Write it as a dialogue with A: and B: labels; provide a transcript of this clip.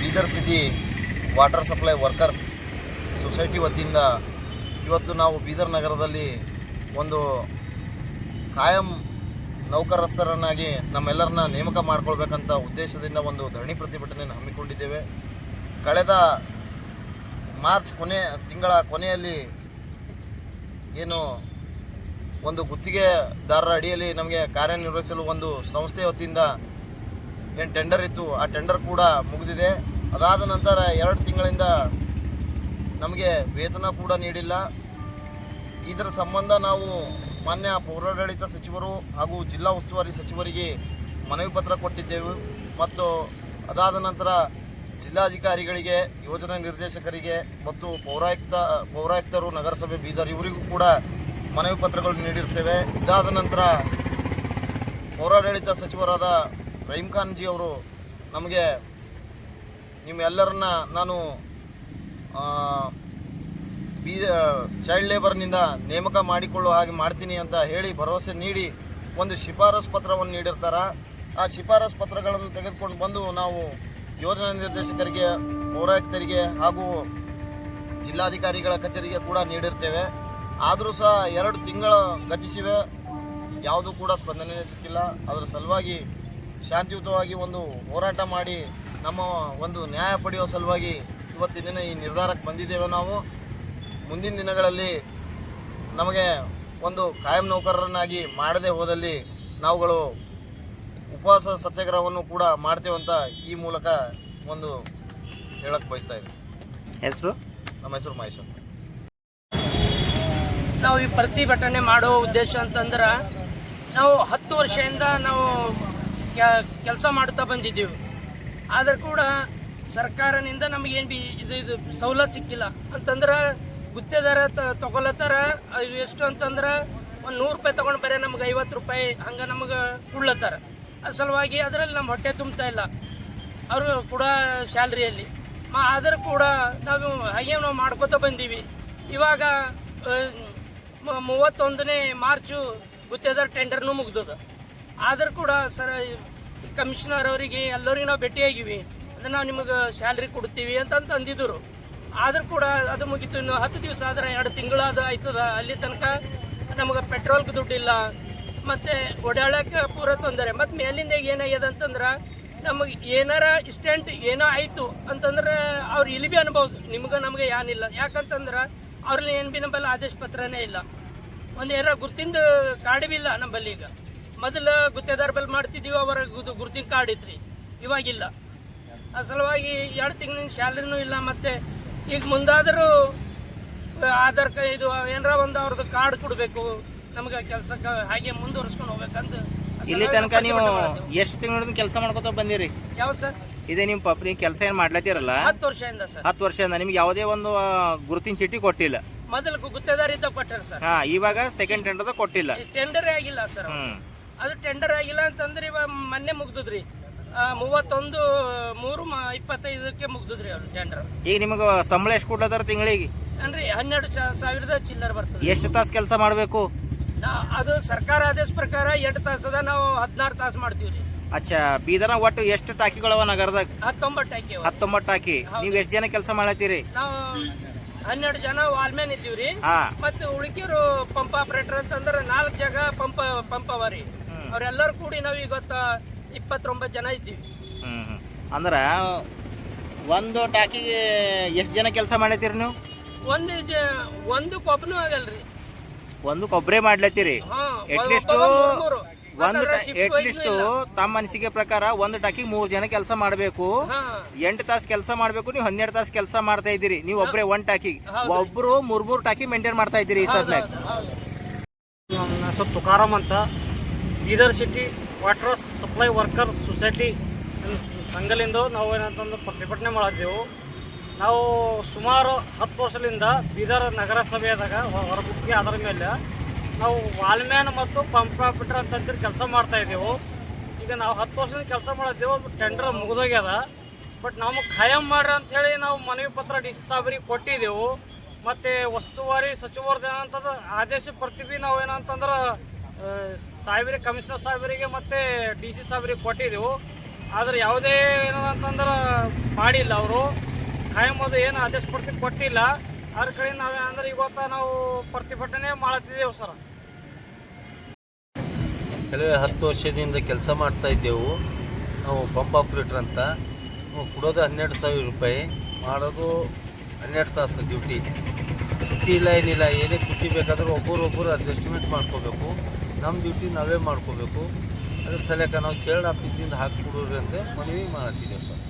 A: Bidar city water supply workers society ವತಿಯಿಂದ ಇವತ್ತು ನಾವು ಬೀದರ್ ನಗರದಲ್ಲಿ ಒಂದು ಕಾಯಂ ನೌಕರಸ್ಥರನ್ನಾಗಿ ನಮ್ಮೆಲ್ಲರನ್ನ ನೇಮಕ ಮಾಡ್ಕೊಳ್ಬೇಕಂತ ಉದ್ದೇಶದಿಂದ ಒಂದು ಧರಣಿ ಪ್ರತಿಭಟನೆಯನ್ನು ಹಮ್ಮಿಕೊಂಡಿದ್ದೇವೆ. ಕಳೆದ ಮಾರ್ಚ್ ಕೊನೆ ತಿಂಗಳ ಕೊನೆಯಲ್ಲಿ ಏನು ಒಂದು ಗುತ್ತಿಗೆದಾರರ ಅಡಿಯಲ್ಲಿ ನಮಗೆ ಕಾರ್ಯನಿರ್ವಹಿಸಲು ಒಂದು ಸಂಸ್ಥೆ ವತಿಯಿಂದ ಏನು ಟೆಂಡರ್ ಇತ್ತು, ಆ ಟೆಂಡರ್ ಕೂಡ ಮುಗಿದಿದೆ. ಅದಾದ ನಂತರ ಎರಡು ತಿಂಗಳಿಂದ ನಮಗೆ ವೇತನ ಕೂಡ ನೀಡಿಲ್ಲ. ಇದರ ಸಂಬಂಧ ನಾವು ಮಾನ್ಯ ಪೌರಾಡಳಿತ ಸಚಿವರು ಹಾಗೂ ಜಿಲ್ಲಾ ಉಸ್ತುವಾರಿ ಸಚಿವರಿಗೆ ಮನವಿ ಪತ್ರ ಕೊಟ್ಟಿದ್ದೆವು ಮತ್ತು ಅದಾದ ನಂತರ ಜಿಲ್ಲಾಧಿಕಾರಿಗಳಿಗೆ, ಯೋಜನಾ ನಿರ್ದೇಶಕರಿಗೆ ಮತ್ತು ಪೌರಾಯುಕ್ತ, ಪೌರಾಯುಕ್ತರು, ನಗರಸಭೆ ಬೀದರ್ ಇವರಿಗೂ ಕೂಡ ಮನವಿ ಪತ್ರಗಳು ನೀಡಿರ್ತೇವೆ. ಇದಾದ ನಂತರ ಪೌರಾಡಳಿತ ಸಚಿವರಾದ ರಹೀಂ ಖಾನ್ ಜಿ ಅವರು ನಮಗೆ ನಿಮ್ಮೆಲ್ಲರನ್ನ ನಾನು ಬೀ ಚೈಲ್ಡ್ ಲೇಬರ್ನಿಂದ ನೇಮಕ ಮಾಡಿಕೊಳ್ಳುವ ಹಾಗೆ ಮಾಡ್ತೀನಿ ಅಂತ ಹೇಳಿ ಭರವಸೆ ನೀಡಿ ಒಂದು ಶಿಫಾರಸ್ ಪತ್ರವನ್ನು ನೀಡಿರ್ತಾರೆ. ಆ ಶಿಫಾರಸ್ ಪತ್ರಗಳನ್ನು ತೆಗೆದುಕೊಂಡು ಬಂದು ನಾವು ಯೋಜನಾ ನಿರ್ದೇಶಕರಿಗೆ, ಪೌರಾಯುಕ್ತರಿಗೆ ಹಾಗೂ ಜಿಲ್ಲಾಧಿಕಾರಿಗಳ ಕಚೇರಿಗೆ ಕೂಡ ನೀಡಿರ್ತೇವೆ. ಆದರೂ ಸಹ ಎರಡು ತಿಂಗಳ ಗತಿಸಿವೆ. ಯಾವುದೂ ಕೂಡ ಸ್ಪಂದನೆ ಸಿಕ್ಕಿಲ್ಲ. ಅದರ ಸಲುವಾಗಿ ಶಾಂತಿಯುತವಾಗಿ ಒಂದು ಹೋರಾಟ ಮಾಡಿ ನಮ್ಮ ಒಂದು ನ್ಯಾಯ ಪಡೆಯುವ ಸಲುವಾಗಿ ಇವತ್ತಿನ ಈ ನಿರ್ಧಾರಕ್ಕೆ ಬಂದಿದ್ದೇವೆ ನಾವು. ಮುಂದಿನ ದಿನಗಳಲ್ಲಿ ನಮಗೆ ಒಂದು ಕಾಯಂ ನೌಕರರನ್ನಾಗಿ ಮಾಡದೆ ಹೋದಲ್ಲಿ ನಾವುಗಳು ಉಪವಾಸ ಸತ್ಯಾಗ್ರಹವನ್ನು ಕೂಡ ಮಾಡ್ತೇವಂತ ಅಂತ ಈ ಮೂಲಕ ಒಂದು ಹೇಳಕ್ಕೆ ಬಯಸ್ತಾ ಇದ್ದೀನಿ.
B: ಹೆಸರು?
A: ನಮ್ಮ ಹೆಸರು ಮಹೇಶ್ ಅಂತ.
C: ನಾವು ಈ ಪ್ರತಿಭಟನೆ ಮಾಡೋ ಉದ್ದೇಶ ಅಂತಂದ್ರೆ ನಾವು ಹತ್ತು ವರ್ಷದಿಂದ ನಾವು ಕೆಲಸ ಮಾಡ್ತಾ ಬಂದಿದ್ದೀವಿ. ಆದರೂ ಕೂಡ ಸರ್ಕಾರದಿಂದ ನಮಗೇನು ಬಿ ಇದು ಇದು ಸವಲತ್ತು ಸಿಕ್ಕಿಲ್ಲ. ಅಂತಂದ್ರೆ ಗುತ್ತೇದಾರ ತಗೊಳತ್ತಾರ ಎಷ್ಟು ಅಂತಂದ್ರೆ ಒಂದು ನೂರು ರೂಪಾಯಿ ತೊಗೊಂಡು ಬರೀ ನಮ್ಗೆ ಐವತ್ತು ರೂಪಾಯಿ ಹಂಗೆ ನಮಗೆ ಕುಳ್ಳತ್ತಾರ ಅಸಲವಾಗಿ ಸಲುವಾಗಿ ಅದರಲ್ಲಿ ನಮ್ಮ ಹೊಟ್ಟೆ ತುಂಬ್ತಾ ಇಲ್ಲ. ಅವರು ಕೂಡ ಸ್ಯಾಲ್ರಿಯಲ್ಲಿ. ಆದರೂ ಕೂಡ ನಾವು ಹಾಗೆ ನಾವು ಮಾಡ್ಕೋತ ಬಂದೀವಿ. ಇವಾಗ ಮೂವತ್ತೊಂದನೇ ಮಾರ್ಚು ಗುತ್ತೇದಾರ್ ಟೆಂಡರ್ನೂ ಮುಗ್ದದ. ಆದರೂ ಕೂಡ ಸರ್ ಕಮಿಷನರ್ ಅವರಿಗೆ ಎಲ್ಲರಿಗೆ ನಾವು ಭೇಟಿಯಾಗಿವಿ. ಅಂದ್ರೆ ನಾವು ನಿಮಗೆ ಸ್ಯಾಲ್ರಿ ಕೊಡ್ತೀವಿ ಅಂತಂತ ಅಂದಿದ್ರು ಆದರೂ ಕೂಡ ಅದು ಮುಗಿತು. ಇನ್ನು ಹತ್ತು ದಿವಸ ಆದ್ರೆ ಎರಡು ತಿಂಗಳಾದ ಆಯ್ತದ. ಅಲ್ಲಿ ತನಕ ನಮಗೆ ಪೆಟ್ರೋಲ್ಗೆ ದುಡ್ಡಿಲ್ಲ. ಮತ್ತು ಓಡಾಡಕ್ಕೆ ಪೂರ ತೊಂದರೆ. ಮತ್ತು ಮೇಲಿಂದ ಏನಾಗ್ಯದ ಅಂತಂದ್ರೆ ನಮಗೆ ಏನಾರ ಇಸ್ಟೆಂಟ್ ಏನೋ ಆಯಿತು ಅಂತಂದ್ರೆ ಅವ್ರು ಇಲ್ಲಿ ಭೀ ಅನ್ಬೋದು ನಿಮ್ಗೆ ನಮಗೆ ಏನಿಲ್ಲ ಯಾಕಂತಂದ್ರೆ ಅವ್ರಲ್ಲಿ ಏನು ಭೀ ನಂಬಲ್ಲಿ ಆದೇಶ ಪತ್ರನೇ ಇಲ್ಲ. ಒಂದು ಏನಾರ ಗುರ್ತಿಂದ ಕಾರ್ಡ್ ಭೀ ಇಲ್ಲ ನಂಬಲ್ಲಿ ಈಗ. ಮೊದಲು ಗುತ್ತೇದಾರ ಬಲ್ ಮಾಡ್ತಿದ್ದೀವಿ ಅವರ ಗುರ್ತು- ಗುರ್ತಿನ ಕಾರ್ಡ್ ಇತ್ರಿ ಇವಾಗಿಲ್ಲ. ಆ ಸಲುವಾಗಿ ಎರಡು ತಿಂಗಳಿನ ಸ್ಯಾಲ್ರಿನೂ ಇಲ್ಲ, ಮತ್ತೆ ಈಗ ಮುಂದಾದರೂ ಆಧಾರ್ ಕಾರ್ಡ್ ಇದು ಏನಾರ ಒಂದು ಅವ್ರದ್ದು ಕಾರ್ಡ್ ಕೊಡಬೇಕು ನಮಗೆ ಕೆಲಸಕ್ಕೆ ಹಾಗೆ ಮುಂದುವರ್ಸ್ಕೊಂಡು ಹೋಗ್ಬೇಕಂತ
B: ಇಲ್ಲಿ ತನಕ ನೀವು ಎಷ್ಟು ತಿಂಗಳಿಂದ ಕೆಲಸ ಮಾಡ್ಕೊತ ಬಂದಿರಿ.
C: ಯಾವ್ದು ಸರ್?
B: ಇದೇ ನಿಮ್ಮ ಪಾಪ ನೀವು ಕೆಲಸ ಏನು ಮಾಡ್ಲತ್ತೀರಲ್ಲ?
C: ಹತ್ತು ವರ್ಷದಿಂದ ಸರ್.
B: ಹತ್ತು ವರ್ಷದಿಂದ ನಿಮ್ಗೆ ಯಾವುದೇ ಒಂದು ಆ, ಗುರುತಿನ ಚೀಟಿ ಕೊಟ್ಟಿಲ್ಲ.
C: ಮೊದಲು ಗುತ್ತೇದಾರ ಇದ್ದ ಕೊಟ್ಟಾರ ಸರ್.
B: ಹಾ ಇವಾಗ ಸೆಕೆಂಡ್ ಟೆಂಡರ್ ಕೊಟ್ಟಿಲ್ಲ.
C: ಟೆಂಡರೇ ಆಗಿಲ್ಲ ಸರ್
B: ಹ್ಮ್.
C: ಅದು ಟೆಂಡರ್ ಆಗಿಲ್ಲ ಅಂತಂದ್ರೆ ಇವಾಗ ಮೊನ್ನೆ ಮುಗ್ದದ್ರಿ. ಮೂವತ್ತೊಂದು ಮೂರು ಇಪ್ಪತ್ತೈದಕ್ಕೆ ಮುಗ್ದದ್ರಿ ಅವ್ರು ಟೆಂಡರ್
B: ಈಗ ನಿಮಗೆ ಸಂಬಳ ಎಷ್ಟು ಕೊಡ್ಲತ್ತಾರ ತಿಂಗಳಿಗೆ?
C: ಅಂದ್ರೆ ಹನ್ನೆರಡು ಸಾವಿರದ ಚಿಲ್ಲರ್ ಬರ್ತದೆ.
B: ಎಷ್ಟು ತಾಸು ಕೆಲಸ ಮಾಡಬೇಕು?
C: ಅದು ಸರ್ಕಾರ ಆದೇಶ ಪ್ರಕಾರ ಎಂಟು ತಾಸದ ನಾವು ಹದಿನಾರು ತಾಸು ಮಾಡ್ತೀವಿ ರೀ
B: ಅಚ್ಚಾ ಬೀದರ ಒಟ್ಟು ಎಷ್ಟು ಟಾಕಿಗಳವ ನಗರದಾಗ?
C: ಹತ್ತೊಂಬತ್ತು ಟಾಕಿ
B: ಹತ್ತೊಂಬತ್ತು ಟಾಕಿ. ನೀವು ಎಷ್ಟು ಜನ ಕೆಲಸ ಮಾಡತ್ತೀರಿ
C: ನಾವು ಹನ್ನೆರಡು ಜನ ವಾಲ್ಮ್ಯಾನ್ ಇದ್ದೀವಿ ರೀ ಮತ್ತೆ ಉಳಿಕೆಯವರು ಪಂಪ್ ಆಪರೇಟರ್ ಅಂತಂದ್ರೆ ನಾಲ್ಕು ಜಾಗ ಪಂಪ್ ಪಂಪ್ ಅವ ರೀ. ಅವರೆಲ್ಲರೂ ಕೂಡಿ ನಾವು ಇವತ್ತು ಇಪ್ಪತ್ತೊಂಬತ್ತು ಜನ ಇದ್ದೀವಿ.
B: ಹ್ಮ್ ಹ್ಮ್. ಅಂದ್ರ ಒಂದು ಟಾಕಿಗೆ ಎಷ್ಟು ಜನ ಕೆಲಸ ಮಾಡತ್ತೀರಿ ನೀವು?
C: ಒಂದು ಜ ಒಂದು ಕೊಬ್ಬನು ಆಗಲ್ರಿ
B: ಒಂದು ಕೊಬ್ಬರಿ ಮಾಡ್ಲತ್ತೀರಿ?
C: ಎಟ್ಲೀಸ್ಟು
B: ಒಂದು
C: ಎಟ್ಲೀಸ್ಟ್
B: ತಮ್ಮ ಅನಿಸಿಕೆ ಪ್ರಕಾರ ಒಂದು ಟಾಕಿಗೆ ಮೂರು ಜನ ಕೆಲಸ ಮಾಡಬೇಕು.
C: ಹಾ.
B: ಎಂಟು ತಾಸು ಕೆಲಸ ಮಾಡಬೇಕು ನೀವು ಹನ್ನೆರಡು ತಾಸು ಕೆಲಸ ಮಾಡ್ತಾ ಇದ್ದೀರಿ. ನೀವು ಒಬ್ಬರೇ ಒಂದು ಟಾಕಿ
C: ಒಬ್ಬರು
B: ಮೂರು ಮೂರ್ ಮೂರು ಟಾಕಿ ಮೇಂಟೈನ್ ಮಾಡ್ತಾ ಇದ್ದೀರಿ ಈ ಸರ್ನಾಗ.
D: ನಮ್ಮ ಹೆಸರು ತುಕಾರಾಮ್ ಅಂತ. Bidar city water supply worker society ಸಂಘಲಿಂದ ನಾವು ಏನಂತಂದು ಪ್ರತಿಭಟನೆ ಮಾಡಿದ್ದೆವು ನಾವು ಸುಮಾರು ಹತ್ತು ವರ್ಷದಿಂದ ಬೀದರ್ ನಗರಸಭೆಯಾದಾಗ ಹೊ- ಹೊರಗುತ್ತಿಗೆ ಅದರ ಮೇಲೆ ನಾವು ವಾಲ್ಮ್ಯಾನ್ ಮತ್ತು ಪಂಪ್ ಅಂತಂದ್ರೆ ಕೆಲಸ ಮಾಡ್ತಾ ಇದ್ದೆವು. ಈಗ ನಾವು ಹತ್ತು ವರ್ಷದಿಂದ ಕೆಲಸ ಮಾಡಿದ್ದೆವು ಟೆಂಡರ್ ಮುಗಿದೋಗ್ಯದ. ಬಟ್ ನಮಗೆ ಖಾಯಂ ಮಾಡ್ರಿ ಅಂತ ಹೇಳಿ ನಾವು ಮನವಿ ಪತ್ರ ಡಿ ಸಿ ಕೊಟ್ಟಿದ್ದೆವು. ಮತ್ತು ವಸ್ತುವಾರಿ ಸಚಿವರದ್ದು ಏನಂತಂದ್ರೆ ಆದೇಶ ಪ್ರತಿ ನಾವು ಏನಂತಂದ್ರೆ ಸಾಹೇಬ್ರಿ ಕಮಿಷನರ್ ಸಾಹೇಬರಿಗೆ ಮತ್ತು ಡಿ ಸಿ ಸಾಹೇಬರಿಗೆ ಕೊಟ್ಟಿದ್ದೆವು. ಆದರೆ ಯಾವುದೇ ಏನಂತಂದ್ರೆ ಮಾಡಿಲ್ಲ ಅವರು. ಖಾಯಂ ಅದು ಏನು ಆದೇಶ ಕೊಡ್ತಿ ಕೊಟ್ಟಿಲ್ಲ. ಅದ್ರ ಕಡೆ ನಾವು ಅಂದ್ರೆ ಇವತ್ತು ನಾವು ಪ್ರತಿಭಟನೆ ಮಾಡತ್ತಿದ್ದೆವು ಸರ್.
E: ಕೆಲವೇ ಹತ್ತು ವರ್ಷದಿಂದ ಕೆಲಸ ಮಾಡ್ತಾ ಇದ್ದೆವು. ನಾವು ಪಂಪ್ ಆಪ್ರೇಟರ್ ಅಂತ. ಕೊಡೋದು ಹನ್ನೆರಡು ಸಾವಿರ ರೂಪಾಯಿ, ಮಾಡೋದು ಹನ್ನೆರಡು ತಾಸು ಡ್ಯೂಟಿ. ಚುಟ್ಟಿ ಇಲ್ಲ ಏನಿಲ್ಲ, ಏನೇ ಚುಟ್ಟಿ ಬೇಕಾದರೂ ಒಬ್ಬರು ಒಬ್ಬರು ಅಡ್ಜಸ್ಟ್ಮೆಂಟ್ ಮಾಡ್ಕೋಬೇಕು. ನಮ್ಮ ಡ್ಯೂಟಿ ನಾವೇ ಮಾಡ್ಕೋಬೇಕು. ಅದ್ರ ಸಲಕ ನಾವು ಚೇರ್ಡ್ ಆಫೀಸಿಂದ ಹಾಕಿಕೊಡ್ರಿ ಅಂತ ಮನವಿ ಮಾಡತ್ತಿದ್ದೇವೆ ಸರ್.